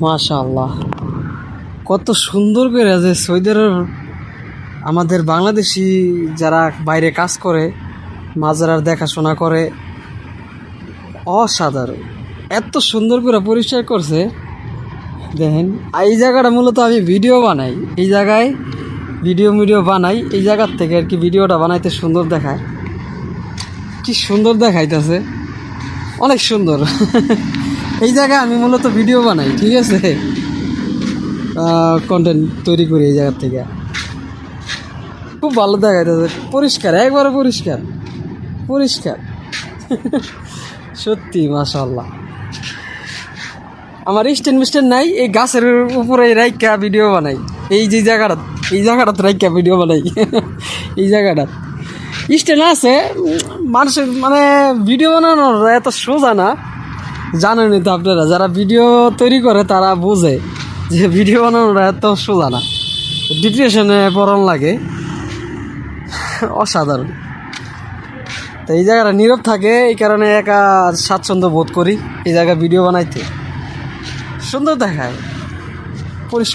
মাশাআল্লাহ। কত সুন্দর করে যে সৌদি আরব আমাদের বাংলাদেশি যারা বাইরে কাজ করে, মাজারার দেখাশোনা করে, অসাধারণ। এত সুন্দর করে পরিষ্কার করছে। দেখেন, এই জায়গাটা মূলত আমি ভিডিও বানাই। এই জায়গায় ভিডিও মিডিও বানাই। এই জায়গার থেকে আর কি ভিডিওটা বানাইতে সুন্দর দেখায়। কি সুন্দর দেখাইতেছে। অনেক সুন্দর। এই জায়গায় আমি মূলত ভিডিও বানাই, ঠিক আছে? কন্টেন্ট তৈরি করি এই জায়গার থেকে। খুব ভালো দেখাইতেছে। পরিষ্কার, একবারে পরিষ্কার। পরিষ্কার। সত্যি মাশাল্লাহ আমার স্ট্যান্ড মিস্ট্যান্ড নাই, এই গাছের উপরে রাইকা ভিডিও বানাই। এই যে জায়গাটা, এই জায়গাটা রাইকা ভিডিও বানাই। এই জায়গাটা। স্ট্যান্ড আছে মানুষের মানে ভিডিও বানানোর এত সোজা না। জানেনই তো আপনারা, যারা ভিডিও তৈরি করে তারা বোঝে যে ভিডিও বানানোটা এত সোজা না। ডিপ্রেশনে পরন লাগে। অসাধারণ। তো এই জায়গাটা নীরব থাকে, এই কারণে একা স্বাচ্ছন্দ্য বোধ করি এই জায়গায় ভিডিও বানাইতে। সুন্দর দেখায়। পরিষ্কার।